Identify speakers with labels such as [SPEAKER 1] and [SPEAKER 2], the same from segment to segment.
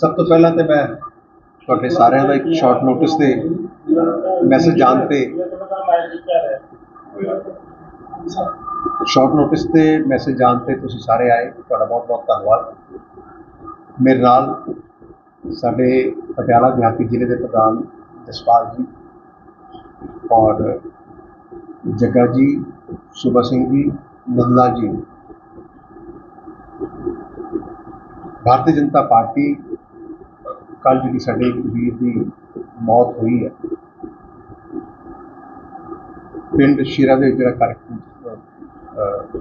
[SPEAKER 1] ਸਭ ਤੋਂ ਪਹਿਲਾਂ ਤੇ ਮੈਂ ਤੁਹਾਡੇ ਸਾਰਿਆਂ ਦਾ ਇੱਕ ਸ਼ਾਰਟ ਨੋਟਿਸ ਤੇ ਮੈਸੇਜ ਜਾਣ ਤੇ ਸ਼ਾਰਟ ਨੋਟਿਸ ਤੇ ਮੈਸੇਜ ਜਾਣ ਤੇ ਤੁਸੀਂ ਸਾਰੇ ਆਏ। ਤੁਹਾਡਾ ਬਹੁਤ ਬਹੁਤ ਧੰਨਵਾਦ। ਮੇਰੇ ਨਾਲ ਸਾਡੇ ਪਟਿਆਲਾ ਦਿਹਾਤੀ ਜ਼ਿਲ੍ਹੇ ਦੇ ਪ੍ਰਧਾਨ ਜਸਪਾਲ ਜੀ ਔਰ ਜੱਗਾ ਜੀ, ਸੁਬਾ ਸਿੰਘ ਜੀ ਨੰਦਲਾ ਜੀ। ਭਾਰਤੀ ਜਨਤਾ ਪਾਰਟੀ ਕੱਲ ਜਿਹੜੀ ਸਾਡੇ ਇੱਕ ਵੀਰ ਦੀ ਮੌਤ ਹੋਈ ਹੈ। ਪਿੰਡ ਸ਼ੀਰਾ ਦੇ ਜਿਹੜਾ ਕਾਰਜਕ੍ਰਮ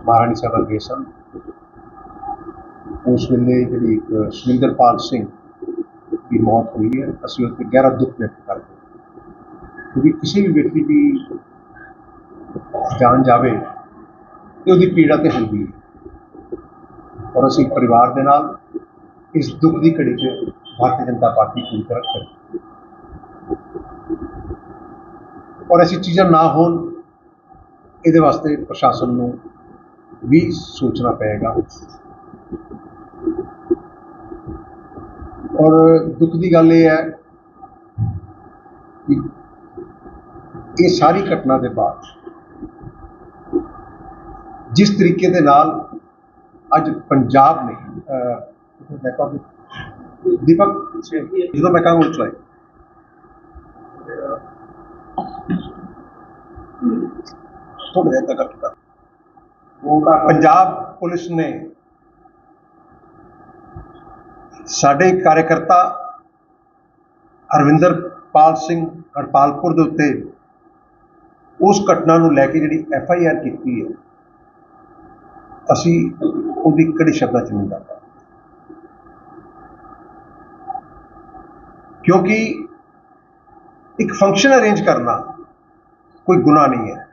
[SPEAKER 1] ਮਹਾਰਾਣੀ ਸਾਹਿਬ ਗਏ ਸਨ। ਉਸ ਵੇਲੇ ਜਿਹੜੀ ਇੱਕ ਸੁਰਿੰਦਰਪਾਲ ਸਿੰਘ ਦੀ ਮੌਤ ਹੋਈ ਹੈ। ਅਸੀਂ ਉਸ ਤੇ ਗਹਿਰਾ ਦੁੱਖ ਵਿਅਕਤ ਕਰਦੇ ਹਾਂ। ਕਿਉਂਕਿ ਕਿਸੇ ਵੀ ਵਿਅਕਤੀ ਦੀ ਜਾਨ ਜਾਵੇ ਤੇ ਉਹਦੀ ਪੀੜਾ ਤੇ ਹੁੰਦੀ ਹੈ। ਔਰ ਅਸੀਂ ਪਰਿਵਾਰ ਦੇ ਨਾਲ ਇਸ ਦੁੱਖ ਦੀ ਘੜੀ 'ਚ ਭਾਰਤੀ ਜਨਤਾ ਪਾਰਟੀ ਪੂਰੀ ਤਰ੍ਹਾਂ ਖੜੀ ਔਰ ਐਸੀ ਚੀਜ਼ਾਂ ਨਾ ਹੋਣ, ਇਹਦੇ ਵਾਸਤੇ ਪ੍ਰਸ਼ਾਸਨ ਨੂੰ ਵੀ ਸੋਚਣਾ ਪਏਗਾ। ਔਰ ਦੁੱਖ ਦੀ ਗੱਲ ਇਹ ਹੈ ਕਿ ਇਹ ਸਾਰੀ ਘਟਨਾ ਦੇ ਬਾਅਦ ਜਿਸ ਤਰੀਕੇ ਦੇ ਨਾਲ ਅੱਜ ਪੰਜਾਬ ਨੇ ਮੈਂ ਕਹਾਂ ਦੀਪਕ ਜਦੋਂ ਮੈਂ ਕਹਾਂ ਚਲਾਏ ਥੋੜਾ ਜਿਹਾ ਤੱਕ ਕਰ ਪੰਜਾਬ ਪੁਲਿਸ ਨੇ ਸਾਡੇ ਕਾਰਜਕਰਤਾ ਹਰਵਿੰਦਰ ਪਾਲ ਸਿੰਘ ਹਰਪਾਲਪੁਰ ਦੇ ਉੱਤੇ ਉਸ ਘਟਨਾ ਨੂੰ ਲੈ ਕੇ ਜਿਹੜੀ ਐਫ ਆਈ ਆਰ ਕੀਤੀ ਹੈ ਅਸੀਂ ਉਹਦੀ ਕੜੀ ਸ਼ਬਦਾਂ ਚ ਨਿੰਦਾ ਕਰਦੇ ਕਿਉਂਕਿ ਇੱਕ ਫੰਕਸ਼ਨ ਅਰੇਂਜ ਕਰਨਾ ਕੋਈ ਗੁਨਾਹ ਨਹੀਂ ਹੈ।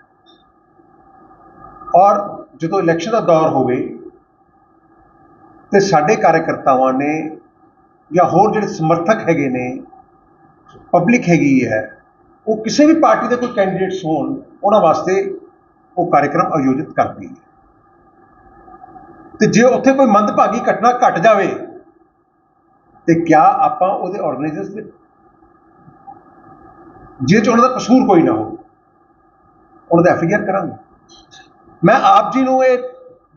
[SPEAKER 1] ਔਰ ਜਦੋਂ ਇਲੈਕਸ਼ਨ ਦਾ ਦੌਰ ਹੋਵੇ, ਤੇ ਸਾਡੇ ਕਾਰਜਕਰਤਾਵਾਂ ਨੇ ਜਾਂ ਹੋਰ ਜਿਹੜੇ ਸਮਰਥਕ ਹੈਗੇ ਨੇ ਪਬਲਿਕ ਹੈਗੀ ਹੈ, ਉਹ ਕਿਸੇ ਵੀ ਪਾਰਟੀ ਦੇ ਕੋਈ ਕੈਂਡੀਡੇਟਸ ਹੋਣ, ਉਹਨਾਂ ਵਾਸਤੇ ਉਹ ਕਾਰਜਕ੍ਰਮ ਆਯੋਜਿਤ ਕਰਦੀ ਹੈ। ਤੇ ਜੇ ਉੱਥੇ ਕੋਈ ਮੰਦਭਾਗੀ ਘਟਨਾ ਘਟ ਜਾਵੇ ਤੇ ਕਿਆ ਆਪਾਂ ਉਹਦੇ ਆਰਗੇਨਾਈਜ਼ਰਸ ਦੇ ਜੇ ਚ ਉਹਨਾਂ ਦਾ ਕਸੂਰ ਕੋਈ ਨਾ ਹੋ ਉਹਨਾਂ ਦਾ ਐਫਆਈਆਰ ਕਰਾਂਗੇ। ਮੈਂ ਆਪ ਜੀ ਨੂੰ ਇਹ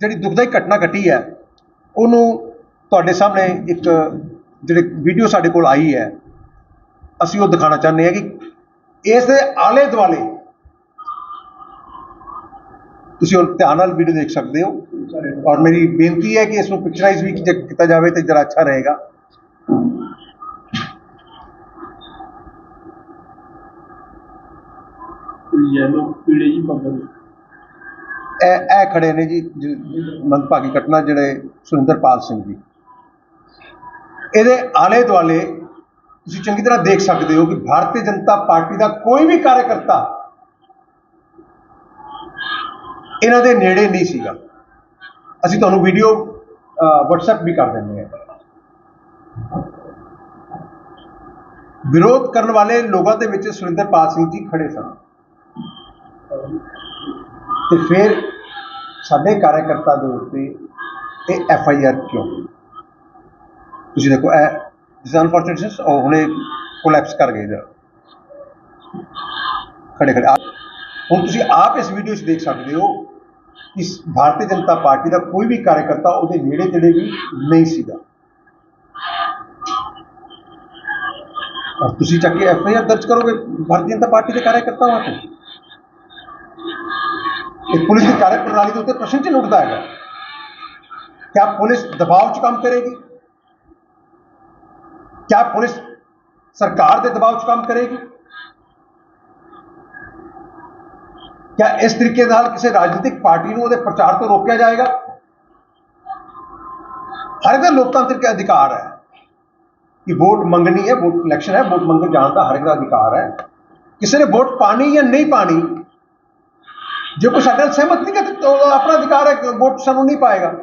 [SPEAKER 1] ਜਿਹੜੀ ਦੁਖਦਾਈ ਘਟਨਾ ਘਟੀ ਹੈ, ਉਹਨੂੰ ਤੁਹਾਡੇ ਸਾਹਮਣੇ ਇੱਕ ਜਿਹੜੇ ਵੀਡੀਓ ਸਾਡੇ ਕੋਲ ਆਈ ਹੈ, ਅਸੀਂ ਉਹ ਦਿਖਾਣਾ ਚਾਹੁੰਦੇ ਹਾਂ ਕਿ ਇਸ ਦੇ ਆਲੇ ਦੁਆਲੇ ਤੁਸੀਂ ਉਹ ਧਿਆਨ ਨਾਲ ਵੀਡੀਓ ਦੇਖ ਸਕਦੇ ਹੋ। ਔਰ ਮੇਰੀ ਬੇਨਤੀ ਹੈ ਕਿ ਇਸ ਨੂੰ ਪਿਕਚਰਾਈਜ਼ ਵੀ ਜੇ ਕੀਤਾ ਜਾਵੇ ਤਾਂ ਜਰਾ ਅੱਛਾ ਰਹੇਗਾ।
[SPEAKER 2] ਯੈਲੋ ਪੀਲੇ ਜੀ ਬੰਦਰ
[SPEAKER 1] ਇਹ ਇਹ ਖੜੇ ਨੇ ਜੀ ਮੰਦਭਾਗੀ ਘਟਨਾ ਜਿਹੜੇ ਸੁਰਿੰਦਰਪਾਲ ਸਿੰਘ ਜੀ। ਇਹਦੇ ਆਲੇ ਦੁਆਲੇ ਤੁਸੀਂ ਚੰਗੀ ਤਰ੍ਹਾਂ ਦੇਖ ਸਕਦੇ ਹੋ ਕਿ ਭਾਰਤੀ ਜਨਤਾ ਪਾਰਟੀ ਦਾ ਕੋਈ ਵੀ ਕਾਰਜਕਰਤਾ ਇਹਨਾਂ ਦੇ ਨੇੜੇ ਨਹੀਂ ਸੀਗਾ। ਅਸੀਂ ਤੁਹਾਨੂੰ ਵੀਡੀਓ WhatsApp ਵੀ ਕਰ ਦਿੰਦੇ ਹਾਂ। ਵਿਰੋਧ ਕਰਨ ਵਾਲੇ ਲੋਕਾਂ ਦੇ ਵਿੱਚ ਸੁਰਿੰਦਰਪਾਲ ਸਿੰਘ ਜੀ ਖੜੇ ਸਨ। ਤੇ ਫਿਰ ਸਾਡੇ ਕਾਰਜਕਰਤਾ ਦੇ ਉੱਤੇ ਇਹ ਐਫ ਆਈ ਆਰ ਕਿਉਂ? ਤੁਸੀਂ ਦੇਖੋ, ਇਹ ਦਿਸ ਅਨਫੋਰਚੂਨੇਟ ਉਹ ਹੁਣੇ ਕੋਲੈਪਸ ਕਰ ਗਏ ਜਰਾ ਖੜੇ ਖੜੇ। ਹੁਣ ਤੁਸੀਂ ਆਪ ਇਸ ਵੀਡੀਓ 'ਚ ਦੇਖ ਸਕਦੇ ਹੋ ਕਿ ਭਾਰਤੀ ਜਨਤਾ ਪਾਰਟੀ ਦਾ ਕੋਈ ਵੀ ਕਾਰਜਕਰਤਾ ਉਹਦੇ ਨੇੜੇ ਤੇੜੇ ਵੀ ਨਹੀਂ ਸੀਗਾ। ਤੁਸੀਂ ਚੱਕ ਕੇ ਐਫ ਆਈ ਆਰ ਦਰਜ ਕਰੋਗੇ ਭਾਰਤੀ ਜਨਤਾ ਪਾਰਟੀ ਦੇ ਕਾਰਜਕਰਤਾਵਾਂ ਤੇ ਇਹ ਪੁਲਿਸ ਦੀ ਕਾਰਜ ਪ੍ਰਣਾਲੀ ਦੇ ਉੱਤੇ ਪ੍ਰਸ਼ਨ ਚਿੰਨ੍ਹ ਉੱਠਦਾ ਹੈਗਾ क्या पुलिस दबाव च काम करेगी क्या पुलिस सरकार ਦੇ ਦਬਾਅ 'ਚ ਕੰਮ ਕਰੇਗੀ क्या ਇਸ ਤਰੀਕੇ ਨਾਲ ਕਿਸੇ ਰਾਜਨੀਤਿਕ ਪਾਰਟੀ ਨੂੰ ਉਹਦੇ ਪ੍ਰਚਾਰ ਤੋਂ ਰੋਕਿਆ ਜਾਏਗਾ ਹਰ ਇੱਕ ਦਾ ਲੋਕਤੰਤਰਿਕ ਅਧਿਕਾਰ ਹੈ ਕਿ ਵੋਟ ਮੰਗਣੀ ਹੈ, ਵੋਟ ਇਲੈਕਸ਼ਨ ਹੈ, ਵੋਟ ਮੰਗਣ ਜਾਣ ਦਾ ਹਰ ਇੱਕ ਦਾ ਅਧਿਕਾਰ ਹੈ। ਕਿਸੇ ਨੇ ਵੋਟ ਪਾਣੀ ਜਾਂ ਨਹੀਂ ਪਾਣੀ, ਜੇ ਕੋਈ ਸਾਡੇ ਨਾਲ ਸਹਿਮਤ ਨਹੀਂ ਹੈ ਤਾਂ ਆਪਣਾ ਅਧਿਕਾਰ ਹੈ ਕਿ ਵੋਟ ਸਾਨੂੰ ਨਹੀਂ ਪਾਏਗਾ।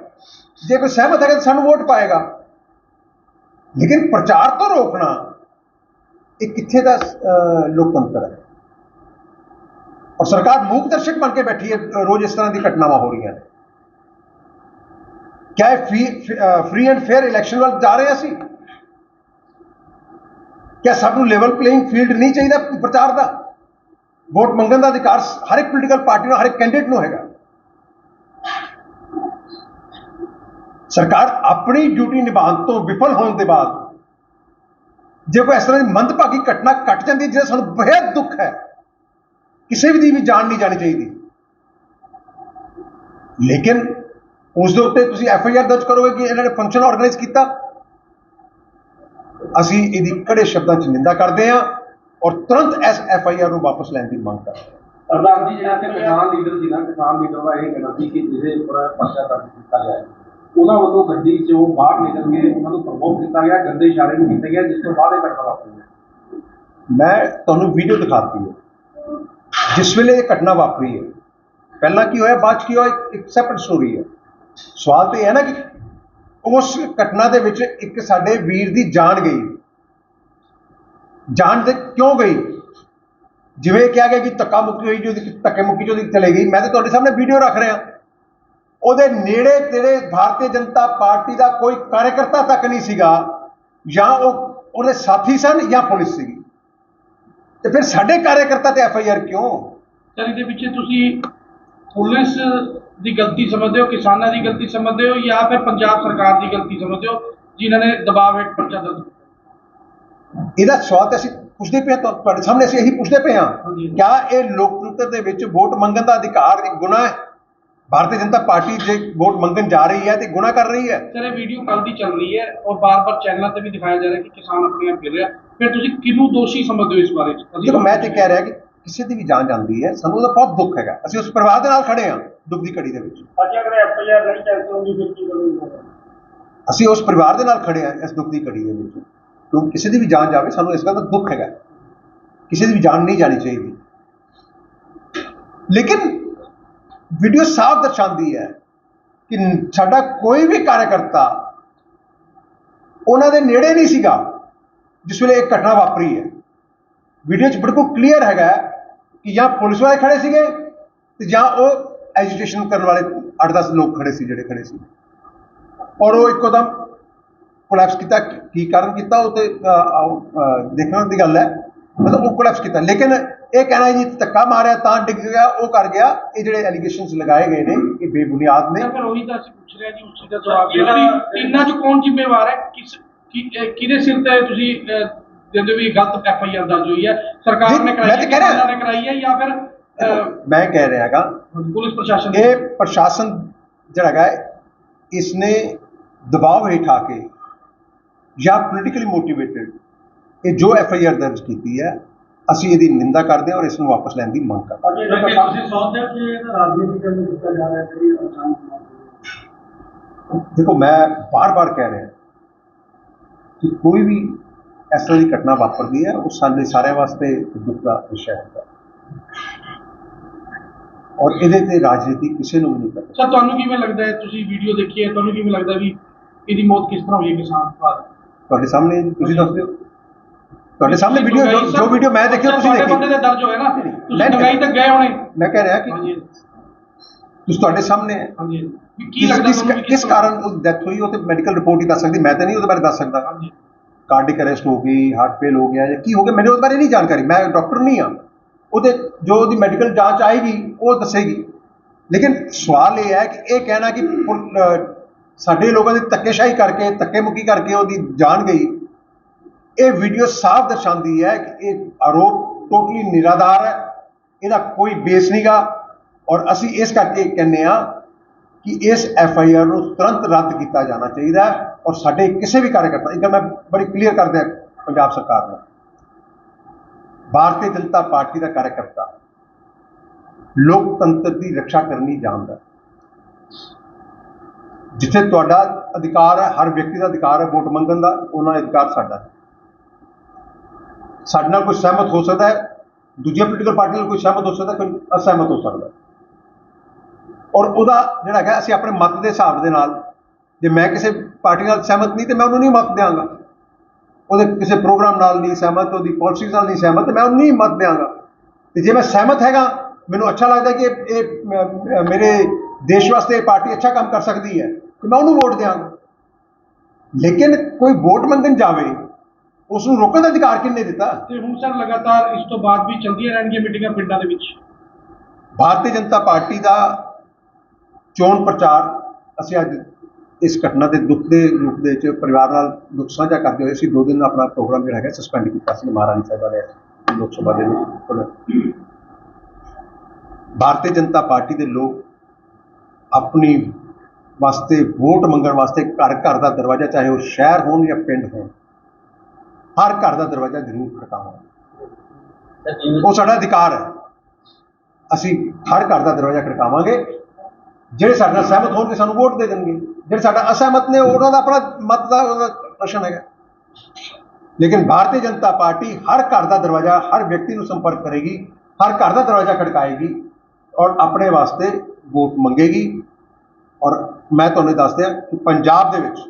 [SPEAKER 1] ਜੇ ਕੋਈ ਸਹਿਮਤ ਹੈ ਤਾਂ ਸਾਨੂੰ ਵੋਟ ਪਾਏਗਾ। ਲੇਕਿਨ ਪ੍ਰਚਾਰ ਤੋਂ ਰੋਕਣਾ, ਇਹ ਕਿੱਥੇ ਦਾ ਲੋਕਤੰਤਰ ਹੈ? ਔਰ ਸਰਕਾਰ ਮੂਕ ਦਰਸ਼ਕ ਬਣ ਕੇ ਬੈਠੀ ਹੈ, ਰੋਜ਼ ਇਸ ਤਰ੍ਹਾਂ ਦੀ ਘਟਨਾਵਾਂ ਹੋ ਰਹੀਆਂ ਨੇ। ਕਿਆ ਇਹ ਫ੍ਰੀ ਐਂਡ ਫੇਅਰ ਇਲੈਕਸ਼ਨ ਵੱਲ ਜਾ ਰਹੇ ਅਸੀਂ? ਕਿਆ ਸਾਨੂੰ ਲੈਵਲ ਪਲੇਇੰਗ ਫੀਲਡ ਨਹੀਂ ਚਾਹੀਦਾ ਪ੍ਰਚਾਰ ਦਾ। ਵੋਟ ਮੰਗਣ ਦਾ ਅਧਿਕਾਰ ਹਰ ਇੱਕ ਪੋਲੀਟੀਕਲ ਪਾਰਟੀ ਨੂੰ, ਹਰ ਇੱਕ ਕੈਂਡੀਡੇਟ ਨੂੰ ਹੈਗਾ। ਸਰਕਾਰ ਆਪਣੀ ਡਿਊਟੀ ਨਿਭਾਉਣ ਤੋਂ ਵਿਫਲ ਹੋਣ ਦੇ ਬਾਅਦ ਜੇ ਕੋਈ ਇਸ ਤਰ੍ਹਾਂ ਦੀ ਮੰਦਭਾਗੀ ਘਟਨਾ ਘਟ ਜਾਂਦੀ ਜਿਹਦਾ ਸਾਨੂੰ ਬੇਹੱਦ ਦੁੱਖ ਹੈ, ਕਿਸੇ ਵੀ ਦੀ ਵੀ ਜਾਨ ਨਹੀਂ ਜਾਣੀ ਚਾਹੀਦੀ। ਲੇਕਿਨ ਉਸ ਦੇ ਉੱਤੇ ਤੁਸੀਂ ਐਫ ਆਈ ਆਰ ਦਰਜ ਕਰੋਗੇ ਕਿ ਇਹਨਾਂ ਨੇ ਫੰਕਸ਼ਨ ਆਰਗੇਨਾਈਜ਼ ਕੀਤਾ ਅਸੀਂ ਇਹਦੀ ਕੜੇ ਸ਼ਬਦਾਂ 'ਚ ਨਿੰਦਾ ਕਰਦੇ ਹਾਂ ਔਰ ਤੁਰੰਤ ਇਸ ਐਫ ਆਈ ਆਰ ਨੂੰ ਵਾਪਸ ਲੈਣ ਦੀ ਮੰਗ ਕਰਦੇ ਹਾਂ।
[SPEAKER 3] ਪ੍ਰਧਾਨ ਜੀ ਜਿਹੜਾ ਕਿ ਕਿਸਾਨ ਲੀਡਰ ਸੀ ਨਾ ਕਿਸਾਨ ਲੀਡਰ ਦਾ ਇਹ ਕਹਿਣਾ ਸੀ ਕਿ ਜਿਹਦੇ ਉੱਪਰ ਪਰਚਾ ਦਰਜ ਕੀਤਾ ਗਿਆ ਹੈ, ਉਹਨਾਂ ਵੱਲੋਂ ਗੱਡੀ 'ਚੋਂ ਬਾਹਰ ਨਿਕਲ ਕੇ ਉਹਨਾਂ ਨੂੰ ਪ੍ਰਮੋਟ ਕੀਤਾ ਗਿਆ ਗੰਦੇ ਇਸ਼ਾਰੇ ਨੂੰ ਕੀਤੇ ਗਿਆ ਜਿਸ ਤੋਂ ਬਾਅਦ ਇਹ ਘਟਨਾ ਵਾਪਰੀ ਹੈ।
[SPEAKER 1] ਮੈਂ ਤੁਹਾਨੂੰ ਵੀਡੀਓ ਦਿਖਾਤੀ ਹੈ। ਜਿਸ ਵੇਲੇ ਇਹ ਘਟਨਾ ਵਾਪਰੀ ਹੈ ਪਹਿਲਾਂ ਕੀ ਹੋਇਆ ਬਾਅਦ ਕੀ ਹੋਇਆ ਇੱਕ ਸੈਪਰੇਟ ਸਟੋਰੀ ਹੈ। ਸਵਾਲ ਤੇ ਇਹ ਹੈ ਨਾ ਕਿ ਉਸ ਘਟਨਾ ਦੇ ਵਿੱਚ ਇੱਕ ਸਾਡੇ ਵੀਰ ਦੀ ਜਾਨ ਗਈ। ਜਾਨ ਦੇ ਕਿਉਂ ਗਈ? ਜਿਵੇਂ ਕਿਹਾ ਗਿਆ ਕਿ ਧੱਕਾ ਮੁੱਕੀ ਹੋਈ ਜਿਹਦੀ ਧੱਕੇ ਮੁੱਕੀ ਜਿਹਦੀ ਚਲੇ ਗਈ। ਮੈਂ ਤਾਂ ਤੁਹਾਡੇ ਸਾਹਮਣੇ ਵੀਡੀਓ ਰੱਖ ਰਿਹਾ। ਉਹਦੇ ਨੇੜੇ ਤੇੜੇ ਭਾਰਤੀ ਜਨਤਾ ਪਾਰਟੀ ਦਾ ਕੋਈ ਕਾਰਜਕਰਤਾ ਤੱਕ ਨਹੀਂ ਸੀਗਾ। ਜਾਂ ਉਹ ਉਹਦੇ ਸਾਥੀ ਸਨ ਜਾਂ ਪੁਲਿਸ ਸੀਗੀ। ਤੇ ਫਿਰ ਸਾਡੇ ਕਾਰਜਕਰਤਾ ਤੇ ਐਫ ਆਈ ਆਰ ਕਿਉਂ?
[SPEAKER 2] ਸਰ, ਇਹਦੇ ਪਿੱਛੇ ਤੁਸੀਂ ਪੁਲਿਸ ਦੀ ਗਲਤੀ ਸਮਝਦੇ ਹੋ ਕਿਸਾਨਾਂ ਦੀ ਗਲਤੀ ਸਮਝਦੇ ਹੋ ਜਾਂ ਫਿਰ ਪੰਜਾਬ ਸਰਕਾਰ ਦੀ ਗਲਤੀ ਸਮਝਦੇ ਹੋ ਜਿਨ੍ਹਾਂ ਨੇ ਦਬਾਅ ਹੇਠ ਪਰਚਾ ਦਰਜ?
[SPEAKER 1] ਇਹਦਾ ਸਵਾਲ ਤਾਂ ਅਸੀਂ ਪੁੱਛਦੇ ਪਏ ਹਾਂ ਤੁਹਾ- ਤੁਹਾਡੇ ਸਾਹਮਣੇ ਅਸੀਂ ਇਹੀ ਪੁੱਛਦੇ ਪਏ ਹਾਂ। ਕਿਆ ਇਹ ਲੋਕਤੰਤਰ ਦੇ ਵਿੱਚ ਵੋਟ ਮੰਗਣ ਦਾ ਅਧਿਕਾਰ ਇੱਕ ਗੁਨਾਹ ਹੈ? ਭਾਰਤੀ ਜਨਤਾ ਪਾਰਟੀ ਜੇ ਵੋਟ ਮੰਗਣ ਜਾ ਰਹੀ ਹੈ ਤੇ ਗੁਨਾਹ ਕਰ ਰਹੀ ਹੈ?
[SPEAKER 2] ਸਰ ਇਹ ਵੀਡੀਓ ਕੱਲ ਦੀ ਚੱਲ ਰਹੀ ਹੈ ਔਰ ਬਾਰ-ਬਾਰ ਚੈਨਲਾਂ ਤੇ ਵੀ ਦਿਖਾਇਆ ਜਾ ਰਿਹਾ ਕਿ ਕਿਸਾਨ ਆਪਣੇ ਆਪ ਫਿਰ ਰਿਹਾ। ਫਿਰ ਤੁਸੀਂ ਕਿਹਨੂੰ ਦੋਸ਼ੀ ਸਮਝਦੇ ਹੋ ਇਸ ਬਾਰੇ? 'ਚ
[SPEAKER 1] ਦੇਖੋ ਮੈਂ ਤੇ ਕਹਿ ਰਿਹਾ ਕਿ ਕਿਸੇ ਦੀ ਵੀ ਜਾਨ ਜਾਂਦੀ ਹੈ ਸਾਨੂੰ ਉਹਦਾ ਬਹੁਤ ਦੁੱਖ ਹੈਗਾ। ਅਸੀਂ ਉਸ ਪਰਿਵਾਰ ਦੇ ਨਾਲ ਖੜੇ ਹਾਂ। ਦੁੱਖ ਦੀ ਘੜੀ ਦੇ ਵਿੱਚ।
[SPEAKER 2] ਅੱਜ ਅਗਰ ਐਫ ਆਈ ਆਰ ਨਹੀਂ ਕੈਂਸਲ ਹੁੰਦੀ ਫਿਰ ਕੀ ਕਰੋਗੇ
[SPEAKER 1] ਅਸੀਂ ਉਸ ਪਰਿਵਾਰ ਦੇ ਨਾਲ ਖੜੇ ਹਾਂ ਇਸ ਦੁੱਖ ਦੀ ਘੜੀ ਦੇ ਵਿੱਚ। ਕਿਉਂਕਿ ਕਿਸੇ ਦੀ ਵੀ ਜਾਨ ਜਾਵੇ ਸਾਨੂੰ ਇਸ ਗੱਲ ਦਾ ਦੁੱਖ ਹੈਗਾ। ਕਿਸੇ ਦੀ ਵੀ ਜਾਨ ਨਹੀਂ ਜਾਣੀ ਚਾਹੀਦੀ। ਲੇਕਿਨ ਵੀਡੀਓ ਸਾਫ਼ ਦਰਸਾਉਂਦੀ ਹੈ ਕਿ ਸਾਡਾ ਕੋਈ ਵੀ ਕਾਰਜਕਰਤਾ ਉਹਨਾਂ ਦੇ ਨੇੜੇ ਨਹੀਂ ਸੀਗਾ ਜਿਸ ਵੇਲੇ ਇਹ ਘਟਨਾ ਵਾਪਰੀ ਹੈ। ਵੀਡੀਓ 'ਚ ਬਿਲਕੁਲ ਕਲੀਅਰ ਹੈਗਾ ਕਿ ਜਾਂ ਪੁਲਿਸ ਵਾਲੇ ਖੜੇ ਸੀਗੇ ਤੇ ਜਾਂ ਉਹ ਐਜੀਟੇਸ਼ਨ ਕਰਨ ਵਾਲੇ 8-10 ਲੋਕ ਖੜੇ ਸੀ ਜਿਹੜੇ ਖੜੇ ਸੀ। ਔਰ ਉਹ ਇੱਕੋਦਮ ਕੋਲੈਪਸ ਕੀਤਾ। ਕੀ ਕਾਰਨ ਕੀਤਾ ਉਹ ਤੇ ਦੇਖਣ ਦੀ ਗੱਲ ਹੈ। ਮਤਲਬ ਉਹ ਕੋਲੈਪਸ ਕੀਤਾ। ਲੇਕਿਨ ਇਹ ਕਹਿਣਾ ਜੀ ਧੱਕਾ ਮਾਰਿਆ ਤਾਂ ਡਿੱਗ ਗਿਆ ਉਹ ਕਰ ਗਿਆ। ਇਹ ਜਿਹੜੇ ਐਲੀਗੇਸ਼ਨਸ ਲਗਾਏ ਗਏ ਨੇ ਇਹ ਬੇਬੁਨਿਆਦ ਨੇ।
[SPEAKER 2] ਸਰ ਫਿਰ ਉਹੀ ਤਾਂ ਅਸੀਂ ਪੁੱਛ ਰਹੇ ਹਾਂ ਜੀ ਉਸ ਚੀਜ਼ ਦਾ ਜਵਾਬ ਦਿਓ ਕਿ ਇਹਨਾਂ 'ਚ ਕੌਣ ਜ਼ਿੰਮੇਵਾਰ ਹੈ? ਕਿਸ ਕੀ- ਅਹ ਕਿਹਦੇ ਸਿਰ ਤੇ ਤੁਸੀਂ ਹੋ ਵੀ ਗਲਤ ਐਫ ਆਈ ਆਰ ਦਰਜ ਹੋਈ ਹੈ? ਸਰਕਾਰ ਨੇ ਕਰਾਈ ਹੈ ਜਾਂ ਫਿਰ
[SPEAKER 1] ਮੈਂ ਕਹਿ ਰਿਹਾ ਹੈਗਾ
[SPEAKER 2] ਪੁਲਿਸ ਪ੍ਰਸ਼ਾਸਨ ਨੇ
[SPEAKER 1] ਇਹ ਪ੍ਰਸ਼ਾਸਨ ਜਿਹੜਾ ਹੈਗਾ ਹੈ, ਇਸਨੇ ਦਬਾਅ ਹੇਠ ਆ ਕੇ ਜਾਂ ਪੋਲੀਟੀਕਲੀ ਮੋਟੀਵੇਟਡ ਇਹ ਜੋ ਐਫ ਆਈ ਆਰ ਦਰਜ ਕੀਤੀ ਹੈ ਅਸੀਂ ਇਹਦੀ ਨਿੰਦਾ ਕਰਦੇ ਹਾਂ ਔਰ ਇਸ ਨੂੰ ਵਾਪਸ ਲੈਣ ਦੀ ਮੰਗ ਕਰਦੇ ਹਾਂ।
[SPEAKER 2] ਤੁਸੀਂ ਸੋਚਦੇ ਹੋ ਕਿ ਇਹ ਰਾਜਨੀਤਿਕ ਕੀਤਾ ਜਾ ਰਿਹਾ ਹੈ ਜਿਹੜੀ ਆਸਾਨ
[SPEAKER 1] ਦੇਖੋ ਮੈਂ ਬਾਰ-ਬਾਰ ਕਹਿ ਰਿਹਾ ਕਿ ਕੋਈ ਵੀ ਇਸ ਤਰ੍ਹਾਂ ਦੀ ਘਟਨਾ ਵਾਪਰਦੀ ਹੈ ਉਹ ਸਾਡੇ ਸਾਰਿਆਂ ਵਾਸਤੇ ਦੁੱਖ ਦਾ ਵਿਸ਼ਾ ਹੈ। ਔਰ ਇਹਦੇ ਤੇ ਰਾਜਨੀਤੀ ਕਿਸੇ ਨੂੰ ਵੀ ਨਹੀਂ ਕਰਨੀ
[SPEAKER 2] ਸਰ ਤੁਹਾਨੂੰ ਕਿਵੇਂ ਲੱਗਦਾ ਹੈ? ਤੁਸੀਂ ਵੀਡੀਓ ਦੇਖੀ ਹੈ ਤੁਹਾਨੂੰ ਕਿਵੇਂ ਲੱਗਦਾ ਵੀ ਇਹਦੀ ਮੌਤ ਕਿਸ ਤਰ੍ਹਾਂ ਹੋਈ ਹੈ ਕਿਸਾਨ ਭਰਾ ਦੀ?
[SPEAKER 1] ਤੁਹਾਡੇ ਸਾਹਮਣੇ ਤੁਸੀਂ ਦੱਸ ਦਿਓ। ਤੁਹਾਡੇ ਸਾਹਮਣੇ ਵੀਡੀਓ ਜੋ ਜੋ ਵੀਡੀਓ ਮੈਂ ਦੇਖੀ ਉਹ ਤੁਸੀਂ
[SPEAKER 2] ਤੁਹਾਡੇ ਬੰਦੇ
[SPEAKER 1] ਦੇਖੀ
[SPEAKER 2] ਤੇ ਦਰਜ ਹੋਇਆ ਨਾ?
[SPEAKER 1] ਨਹੀਂ,
[SPEAKER 2] ਤੁਸੀਂ
[SPEAKER 1] ਮੈਂ-
[SPEAKER 2] ਦਵਾਈ ਤੱਕ ਗਏ ਹੋਣੇ।
[SPEAKER 1] ਮੈਂ ਕਹਿ ਰਿਹਾ ਕਿ
[SPEAKER 2] ਹਾਂਜੀ।
[SPEAKER 1] ਤੁਸੀਂ ਤੁਹਾਡੇ ਸਾਹਮਣੇ ਹੈ
[SPEAKER 2] ਹਾਂਜੀ। ਵੀ ਕੀ
[SPEAKER 1] ਕਿਸ
[SPEAKER 2] ਲੱਗਦਾ
[SPEAKER 1] ਕਿਸ
[SPEAKER 2] ਤੁਹਾਨੂੰ ਵੀ
[SPEAKER 1] ਕਿਸ
[SPEAKER 2] ਤਰ੍ਹਾਂ-
[SPEAKER 1] ਕਾਰਨ ਉਹ ਡੈਥ ਹੋਈ ਉਹ ਤੇ ਮੈਡੀਕਲ ਰਿਪੋਰਟ ਹੀ ਦੱਸ ਸਕਦੀ ਮੈਂ ਤਾਂ ਨਹੀਂ ਉਹਦੇ ਬਾਰੇ ਦੱਸ ਸਕਦਾ।
[SPEAKER 2] ਹਾਂਜੀ।
[SPEAKER 1] ਕਾਰਡਿਕ ਅਰੈਸਟ ਹੋ ਗਈ ਹਾਰਟ ਫੇਲ ਹੋ ਗਿਆ ਜਾਂ ਕੀ ਹੋ ਗਿਆ ਮੈਨੂੰ ਉਹਦੇ ਬਾਰੇ ਨਹੀਂ ਜਾਣਕਾਰੀ। ਮੈਂ ਡਾਕਟਰ ਨਹੀਂ ਹਾਂ। ਉਹਦੇ ਜੋ ਉਹਦੀ ਮੈਡੀਕਲ ਜਾਂਚ ਆਏਗੀ, ਉਹ ਦੱਸੇਗੀ। ਲੇਕਿਨ ਸਵਾਲ ਇਹ ਹੈ ਕਿ ਇਹ ਕਹਿਣਾ ਕਿ ਪੁਲ- ਸਾਡੇ ਲੋਕਾਂ ਦੀ ਧੱਕੇਸ਼ਾਹੀ ਕਰਕੇ ਧੱਕੇ ਮੁੱਕੀ ਕਰਕੇ ਉਹਦੀ ਜਾਨ ਗਈ। ਇਹ ਵੀਡੀਓ ਸਾਫ਼ ਦਰਸਾਉਂਦੀ ਹੈ ਕਿ ਇਹ ਆਰੋਪ ਟੋਟਲੀ ਨਿਰਾਧਾਰ ਹੈ। ਇਹਦਾ ਕੋਈ ਬੇਸ ਨਹੀਂਗਾ ਔਰ ਅਸੀਂ ਇਸ ਕਰਕੇ ਕਹਿੰਦੇ ਆ ਕਿ ਇਸ ਐਫ ਆਈ ਆਰ ਨੂੰ ਤੁਰੰਤ ਰੱਦ ਕੀਤਾ ਜਾਣਾ ਚਾਹੀਦਾ ਔਰ ਸਾਡੇ ਕਿਸੇ ਵੀ ਕਾਰਜਕਰਤਾ, ਇੱਕ ਮੈਂ ਬੜੀ ਕਲੀਅਰ ਕਰ ਦਿਆਂ ਪੰਜਾਬ ਸਰਕਾਰ ਨੂੰ। ਭਾਰਤੀ ਜਨਤਾ ਪਾਰਟੀ ਦਾ ਕਾਰਜਕਰਤਾ। ਲੋਕਤੰਤਰ ਦੀ ਰੱਖਿਆ ਕਰਨੀ ਜਾਣਦਾ ਜਿੱਥੇ ਤੁਹਾਡਾ ਅਧਿਕਾਰ ਹੈ, ਹਰ ਵਿਅਕਤੀ ਦਾ ਅਧਿਕਾਰ ਹੈ, ਵੋਟ ਮੰਗਣ ਦਾ, ਉਹਨਾਂ ਦਾ ਅਧਿਕਾਰ ਸਾਡਾ ਹੈ। ਸਾਡੇ ਨਾਲ ਕੋਈ ਸਹਿਮਤ ਹੋ ਸਕਦਾ ਹੈ, ਦੂਜੀਆਂ ਪੋਲੀਟੀਕਲ ਪਾਰਟੀ ਨਾਲ ਕੋਈ ਸਹਿਮਤ ਹੋ ਸਕਦਾ ਕੋਈ ਅਸਹਿਮਤ ਹੋ ਸਕਦਾ ਔਰ ਉਹਦਾ ਜਿਹੜਾ ਹੈਗਾ, ਅਸੀਂ ਆਪਣੇ ਮਤ ਦੇ ਹਿਸਾਬ ਦੇ ਨਾਲ, ਜੇ ਮੈਂ ਕਿਸੇ ਪਾਰਟੀ ਨਾਲ ਸਹਿਮਤ ਨਹੀਂ, ਤੇ ਮੈਂ ਉਹਨੂੰ ਨਹੀਂ ਮਤ ਦਿਆਂਗਾ। ਉਹਦੇ ਕਿਸੇ ਪ੍ਰੋਗਰਾਮ ਨਾਲ ਨਹੀਂ ਸਹਿਮਤ ਉਹਦੀ ਪਾਲਿਸੀਜ਼ ਨਾਲ ਨਹੀਂ ਸਹਿਮਤ ਮੈਂ ਉਹਨੂੰ ਨਹੀਂ ਮਤ ਦਿਆਂਗਾ। ਤੇ ਜੇ ਮੈਂ ਸਹਿਮਤ ਹੈਗਾ ਮੈਨੂੰ ਅੱਛਾ ਲੱਗਦਾ ਕਿ ਇਹ ਮੇਰੇ ਦੇਸ਼ ਵਾਸਤੇ ਇਹ ਪਾਰਟੀ ਅੱਛਾ ਕੰਮ ਕਰ ਸਕਦੀ ਹੈ ਤੇ ਮੈਂ ਉਹਨੂੰ ਵੋਟ ਦਿਆਂਗਾ। ਲੇਕਿਨ ਕੋਈ ਵੋਟ ਮੰਗਣ ਜਾਵੇ ਉਸ ਨੂੰ ਰੋਕਣ ਦਾ ਅਧਿਕਾਰ ਕਿੰਨੇ ਦਿੱਤਾ?
[SPEAKER 2] ਤੇ ਹੁਣ ਸਰ ਲਗਾਤਾਰ ਇਸ ਤੋਂ ਬਾਅਦ ਵੀ ਚਲਦੀਆਂ ਰਹਿਣਗੀਆਂ ਮੀਟਿੰਗਾਂ ਪਿੰਡਾਂ ਦੇ ਵਿੱਚ।
[SPEAKER 1] ਭਾਰਤੀ ਜਨਤਾ ਪਾਰਟੀ ਦਾ ਚੋਣ ਪ੍ਰਚਾਰ ਅਸੀਂ ਅੱਜ ਇਸ ਘਟਨਾ ਦੇ ਦੁੱਖ ਦੇ ਰੂਪ ਦੇ ਵਿੱਚ ਪਰਿਵਾਰ ਨਾਲ ਦੁੱਖ ਸਾਂਝਾ ਕਰਦੇ ਹੋਏ ਅਸੀਂ ਦੋ ਦਿਨ ਆਪਣਾ ਪ੍ਰੋਗਰਾਮ ਜਿਹੜਾ ਹੈਗਾ ਸਸਪੈਂਡ ਕੀਤਾ ਸੀ ਮਹਾਰਾਣੀ ਸਾਹਿਬਾ ਨੇ ਲੋਕ ਸਭਾ ਦੇ ਵਿੱਚ। ਭਾਰਤੀ ਜਨਤਾ ਪਾਰਟੀ ਦੇ ਲੋਕ ਆਪਣੀ ਵਾਸਤੇ ਵੋਟ ਮੰਗਣ ਵਾਸਤੇ ਘਰ ਘਰ ਦਾ ਦਰਵਾਜ਼ਾ ਚਾਹੇ ਉਹ ਸ਼ਹਿਰ ਹੋਣ ਜਾਂ ਪਿੰਡ ਹੋਣ ਹਰ ਘਰ ਦਾ ਦਰਵਾਜ਼ਾ ਜ਼ਰੂਰ ਖੜਕਾਵਾਂਗੇ। ਉਹ ਸਾਡਾ ਅਧਿਕਾਰ ਹੈ। ਅਸੀਂ ਹਰ ਘਰ ਦਾ ਦਰਵਾਜ਼ਾ ਖੜਕਾਵਾਂਗੇ। ਜਿਹੜੇ ਸਾਡੇ ਨਾਲ ਸਹਿਮਤ ਹੋਣਗੇ ਸਾਨੂੰ ਵੋਟ ਦੇ ਦੇਣਗੇ। ਜਿਹੜੇ ਸਾਡਾ ਅਸਹਿਮਤ ਨੇ, ਉਹਨਾਂ ਦਾ ਆਪਣਾ ਮਤ ਦਾ ਪ੍ਰਸ਼ਨ ਹੈਗਾ। ਲੇਕਿਨ ਭਾਰਤੀ ਜਨਤਾ ਪਾਰਟੀ ਹਰ ਘਰ ਦਾ ਦਰਵਾਜ਼ਾ ਹਰ ਵਿਅਕਤੀ ਨੂੰ ਸੰਪਰਕ ਕਰੇਗੀ, ਹਰ ਘਰ ਦਾ ਦਰਵਾਜ਼ਾ ਖੜਕਾਏਗੀ ਔਰ ਆਪਣੇ ਵਾਸਤੇ ਵੋਟ ਮੰਗੇਗੀ। ਔਰ ਮੈਂ ਤੁਹਾਨੂੰ ਦੱਸ ਦਿਆਂ ਕਿ ਪੰਜਾਬ ਦੇ ਵਿੱਚ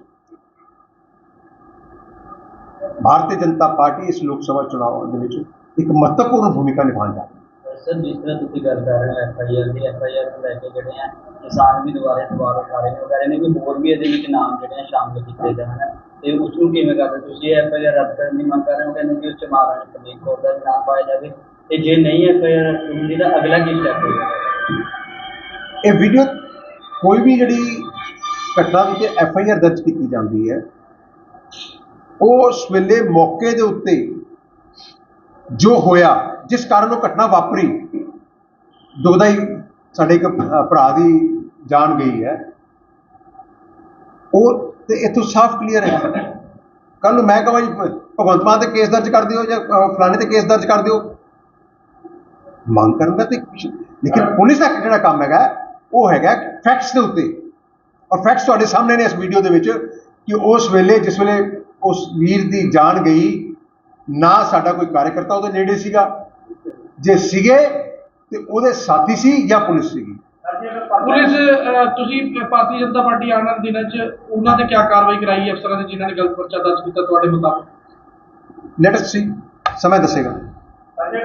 [SPEAKER 1] ਭਾਰਤੀ ਜਨਤਾ ਪਾਰਟੀ ਇਸ ਲੋਕ ਸਭਾ ਚੁਣਾਵ ਦੇ ਵਿੱਚ ਇੱਕ ਮਹੱਤਵਪੂਰਨ ਭੂਮਿਕਾ ਨਿਭਾਉਣ ਜਾ ਰਹੀ ਹੈ।
[SPEAKER 4] ਸਰ, ਜਿਸ ਤਰ੍ਹਾਂ ਤੁਸੀਂ ਗੱਲ ਕਰ ਰਹੇ ਹੋ ਐਫ ਆਈ ਆਰ ਦੀ ਐਫ ਆਈ ਆਰ ਨੂੰ ਲੈ ਕੇ ਜਿਹੜੇ ਆ, ਕਿਸਾਨ ਵੀ ਦੁਬਾਰੇ ਦੁਬਾਰਾ ਉਠਾ ਰਹੇ ਨੇ ਕਹਿ ਰਹੇ ਨੇ ਕਿ ਹੋਰ ਵੀ ਇਹਦੇ ਵਿੱਚ ਨਾਮ ਜਿਹੜੇ ਆ ਸ਼ਾਮਲ ਕੀਤੇ ਜਾਣ ਤੇ ਉਸ ਨੂੰ ਕਿਵੇਂ ਕਰਦੇ ਤੁਸੀਂ ਐਫ ਆਈ ਆਰ ਰੱਦ ਕਰਨ ਦੀ ਮੰਗ ਕਰ ਰਹੇ ਹੋ? ਕਹਿੰਦੇ ਕਿ ਉਸ ਚ ਮਹਾਰਾਣੀ ਪ੍ਰਨੀਤ ਕੌਰ ਦਾ ਵੀ ਨਾਮ ਪਾਇਆ ਜਾਵੇ। ਤੇ ਜੇ ਨਹੀਂ ਐਫ ਆਈ ਆਰ ਹੁੰਦੀ ਤਾਂ ਅਗਲਾ ਕੀ ਸਟੈਪ ਹੋਏਗਾ
[SPEAKER 1] ਇਹ ਵੀਡੀਓ ਕੋਈ ਵੀ ਜਿਹੜੀ ਘਟਨਾ ਵਿੱਚ ਐਫ ਆਈ ਆਰ ਦਰਜ ਕੀਤੀ ਜਾਂਦੀ ਹੈ, ਉਸ ਵੇਲੇ ਮੌਕੇ ਦੇ ਉੱਤੇ ਜੋ ਹੋਇਆ ਜਿਸ ਕਾਰਨ ਉਹ ਘਟਨਾ ਵਾਪਰੀ ਦੁਖਦਾ ਹੀ ਸਾਡੇ ਇੱਕ ਭਰਾ ਦੀ ਜਾਨ ਗਈ ਹੈ। ਉਹ ਤੇ ਇਥੋਂ ਸਾਫ਼ ਕਲੀਅਰ ਹੈ। ਕੱਲ ਨੂੰ ਮੈਂ ਕਹਾਂ ਜੀ, ਭਗਵੰਤ ਮਾਨ ਤੇ ਕੇਸ ਦਰਜ ਕਰ ਦਿਓ ਜਾਂ ਫਲਾਣੇ ਤੇ ਕੇਸ ਦਰਜ ਕਰ ਦਿਓ। ਮੰਗ ਕਰਨ ਦਾ ਤੇ ਲੇਕਿਨ ਪੁਲਿਸ ਦਾ ਜਿਹੜਾ ਕੰਮ ਹੈਗਾ, ਉਹ ਹੈਗਾ ਫੈਕਟਸ ਦੇ ਉੱਤੇ। ਔਰ ਫੈਕਟਸ ਤੁਹਾਡੇ ਸਾਹਮਣੇ ਨੇ ਇਸ ਵੀਡੀਓ ਦੇ ਵਿੱਚ ਕਿ ਉਸ ਵੇਲੇ, ਜਿਸ ਵੇਲੇ ਉਸ ਵੀਰ ਦੀ ਜਾਨ ਗਈ, ਨਾ ਸਾਡਾ ਕੋਈ ਕਾਰਜਕਰਤਾ ਉਹਦੇ ਨੇੜੇ ਸੀਗਾ। ਜੇ ਸੀਗੇ ਤੇ ਉਹਦੇ ਸਾਥੀ ਸੀ ਜਾਂ ਪੁਲਿਸ ਸੀਗੀ?
[SPEAKER 2] ਪੁਲਿਸ ਅਹ, ਤੁਸੀਂ ਭਾਰਤੀ ਜਨਤਾ ਪਾਰਟੀ ਆਉਣ ਵਾਲੇ ਦਿਨਾਂ 'ਚ ਉਹਨਾਂ ਤੇ ਕੀ ਕਾਰਵਾਈ ਕਰਾਈ ਅਫਸਰਾਂ ਨੇ ਜਿਨ੍ਹਾਂ ਨੇ ਗਲਤ ਪਰਚਾ ਦਰਜ ਕੀਤਾ ਤੁਹਾਡੇ ਮੁਤਾਬਕ?
[SPEAKER 1] ਲੈਟ ਅਸ ਸੀ ਸਮਾਂ ਦੱਸੇਗਾ।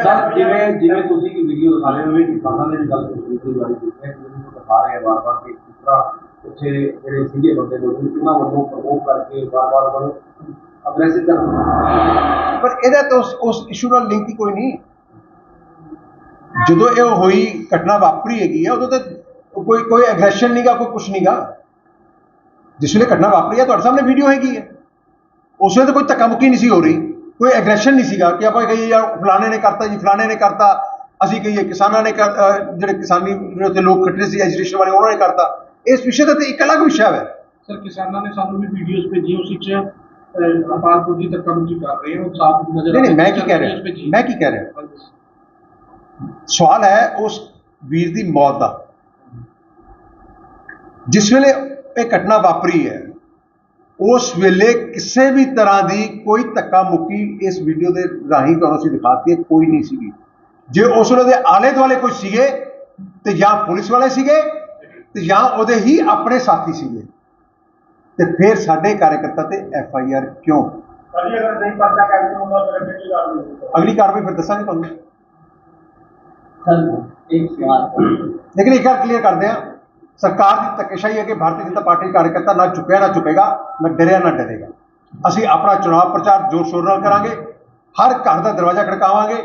[SPEAKER 3] ਸਰ ਜਿਵੇਂ ਜਿਵੇਂ ਤੁਸੀਂ ਕੀ ਵੀਡੀਓ ਦਿਖਾ ਰਹੇ ਹੋ ਵੀ ਕਿਸਾਨਾਂ ਨੇ ਵੀ ਗੱਲ ਕੀਤੀ ਸੀ ਕੀਤੀ ਹੈ ਕਿ ਉਹਨੂੰ ਦਿਖਾ ਰਹੇ ਆ ਵਾਰ-ਵਾਰ ਕਿ ਕਿਸ ਤਰ੍ਹਾਂ ਉੱਥੇ ਜਿਹੜੇ ਸੀਗੇ ਬੰਦੇ ਲੋਕ ਉਹਨਾਂ ਵੱਲੋਂ ਪ੍ਰਮੋਟ ਕਰਕੇ ਵਾਰ-ਵਾਰ ਉਹਨਾਂ ਨੂੰ ਅਗਰੈਸਿਵ ਕਰਨਾ
[SPEAKER 1] ਪਰ ਇਹਦਾ ਤਾਂ ਉਸ ਉਸ ਇਸ਼ੂ ਨਾਲ ਲਿੰਕ ਹੀ ਕੋਈ ਨਹੀਂ। ਜਦੋਂ ਇਹ ਹੋਈ ਘਟਨਾ ਵਾਪਰੀ ਹੈਗੀ ਆ ਉਦੋਂ ਤਾਂ ਕੋਈ ਕੋਈ ਐਗਰੈਸ਼ਨ ਨਹੀਂਗਾ ਕੋਈ ਕੁਛ ਨਹੀਂਗਾ ਜਿਸ ਵੇਲੇ ਘਟਨਾ ਵਾਪਰੀ ਹੈ ਤੁਹਾਡੇ ਸਾਹਮਣੇ ਵੀਡੀਓ ਹੈਗੀ ਹੈ ਉਸ ਵੇਲੇ ਤਾਂ ਕੋਈ ਧੱਕਾ ਮੁੱਕੀ ਨਹੀਂ ਸੀ ਹੋ ਰਹੀ। ਕੋਈ ਐਗਰੈਸ਼ਨ ਨਹੀਂ ਸੀਗਾ ਕਿ ਆਪਾਂ ਕਹੀਏ ਯਾਰ ਫਲਾਣੇ ਨੇ ਕਰਤਾ ਜੀ ਫਲਾਣੇ ਨੇ ਕਰਤਾ। ਅਸੀਂ ਕਹੀਏ ਕਿਸਾਨਾਂ ਨੇ ਜਿਹੜੇ ਕਿਸਾਨੀ ਉੱਥੇ ਲੋਕ ਖੱਟੇ ਸੀ ਐਜੀਟੇਸ਼ਨ ਵਾਲੇ ਉਹਨਾਂ ਨੇ ਕਰਤਾ। ਇਸ ਵਿਸ਼ੇ ਦਾ ਤਾਂ ਇੱਕ ਅਲੱਗ ਵਿਸ਼ਾ ਹੈ।
[SPEAKER 2] ਸਰ ਕਿਸਾਨਾਂ ਨੇ ਸਾਨੂੰ ਵੀ ਵੀਡੀਓਜ਼ ਭੇਜੀ ਉਸ ਵਿੱਚ ਦੀ ਧੱਕਾ ਮੁੱਕੀ ਕਰ ਰਹੇ ਹੋ ਸਾਫ਼ ਨਜ਼ਰ
[SPEAKER 1] ਨਹੀਂ ਨਹੀਂ ਮੈਂ ਕੀ ਕਹਿ ਰਿਹਾ। ਮੈਂ ਕੀ ਕਹਿ ਰਿਹਾ? ਸਵਾਲ ਹੈ ਉਸ ਵੀਰ ਦੀ ਮੌਤ ਦਾ। ਜਿਸ ਵੇਲੇ ਇਹ ਘਟਨਾ ਵਾਪਰੀ ਹੈ ਉਸ ਵੇਲੇ ਕਿਸੇ ਵੀ ਤਰ੍ਹਾਂ ਦੀ ਕੋਈ ਧੱਕਾ ਮੁੱਕੀ ਇਸ ਵੀਡੀਓ ਦੇ ਰਾਹੀਂ ਤੁਹਾਨੂੰ ਅਸੀਂ ਦਿਖਾਤੀ ਹੈ ਕੋਈ ਨਹੀਂ ਸੀਗੀ। ਜੇ ਉਸ ਵੇਲੇ ਦੇ ਆਲੇ ਦੁਆਲੇ ਕੋਈ ਸੀਗੇ ਤੇ ਜਾਂ ਪੁਲਿਸ ਵਾਲੇ ਸੀਗੇ ਤੇ ਜਾਂ ਉਹਦੇ ਹੀ ਆਪਣੇ ਸਾਥੀ ਸੀਗੇ ਤੇ ਫਿਰ ਸਾਡੇ ਕਾਰਜਕਰਤਾ ਤੇ ਐਫ ਆਈ ਆਰ ਕਿਉਂ? ਅਗਲੀ ਕਾਰਵਾਈ ਫਿਰ ਦੱਸਾਂਗੇ ਤੁਹਾਨੂੰ।
[SPEAKER 4] ਸਰ ਇੱਕ ਸਵਾਲ
[SPEAKER 1] ਲੇਕਿਨ ਇੱਕ ਗੱਲ ਕਲੀਅਰ ਕਰਦੇ ਆ ਸਰਕਾਰ ਦੀ ਧੱਕੇਸ਼ਾਹੀ ਹੈ ਕਿ ਭਾਰਤੀ ਜਨਤਾ ਪਾਰਟੀ ਦੇ ਕਾਰਜਕਰਤਾ ਨਾ ਚੁੱਕਿਆ, ਨਾ ਚੁੱਕੇਗਾ, ਨਾ ਡਰਿਆ, ਨਾ ਡਰੇਗਾ। ਅਸੀਂ ਆਪਣਾ ਚੁਣਾਵ ਪ੍ਰਚਾਰ ਜ਼ੋਰ ਸ਼ੋਰ ਨਾਲ ਕਰਾਂਗੇ, ਹਰ ਘਰ ਦਾ ਦਰਵਾਜ਼ਾ ਖੜਕਾਵਾਂਗੇ